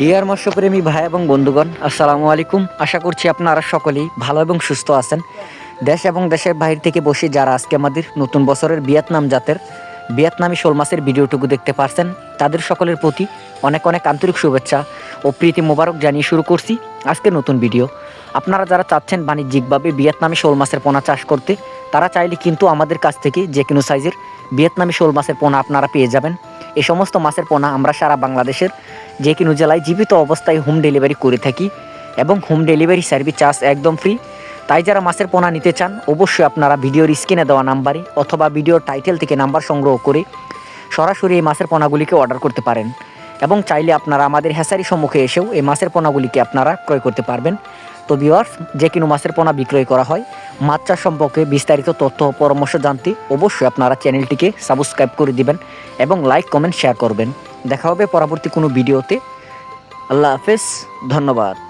Deer মৎস্যপ্রেমী ভাই এবং বন্ধুগণ, আসসালামু আলাইকুম। আশা করছি আপনারা সকলেই ভালো এবং সুস্থ আছেন। দেশ এবং দেশের বাইরে থেকে বসে যারা আজকে আমাদের নতুন বছরের ভিয়েতনাম জাতের, ভিয়েতনামি শোল মাছের ভিডিওটুকু দেখতে পারছেন, তাদের সকলের প্রতি অনেক অনেক আন্তরিক শুভেচ্ছা ও প্রীতি মোবারক জানিয়ে শুরু করছি আজকে নতুন ভিডিও। আপনারা যারা চাচ্ছেন বাণিজ্যিকভাবে ভিয়েতনামি শোল মাছের পোনা চাষ করতে, তারা চাইলে কিন্তু আমাদের কাছ থেকে যে কোনো সাইজের ভিয়েতনামি শোল মাছের পোনা আপনারা পেয়ে যাবেন। এই সমস্ত মাছের পোনা আমরা সারা বাংলাদেশের যে কোনো জেলায় জীবিত অবস্থায় হোম ডেলিভারি করে থাকি এবং হোম ডেলিভারি সার্ভিস চার্জ একদম ফ্রি তাই যারা মাছের পোনা নিতে চান, অবশ্যই আপনারা ভিডিওর স্ক্রিনে দেওয়া নাম্বারে অথবা ভিডিওর টাইটেল থেকে নাম্বার সংগ্রহ করে সরাসরি এই মাছের পোনাগুলিকে অর্ডার করতে পারেন এবং চাইলে আপনারা আমাদের হ্যাসারি সম্মুখে এসেও এই মাছের পোনাগুলিকে আপনারা ক্রয় করতে পারবেন। তো বিওয়ার্স যে কোনো মাছের পোনা বিক্রয় করা হয় মাছ চাষ সম্পর্কে বিস্তারিত তথ্য ও পরামর্শ জানতে অবশ্যই আপনারা চ্যানেলটিকে সাবস্ক্রাইব করে দিবেন এবং লাইক, কমেন্ট শেয়ার করবেন। দেখা হবে পরবর্তী কোনো ভিডিওতে। আল্লাহ হাফেজ, ধন্যবাদ।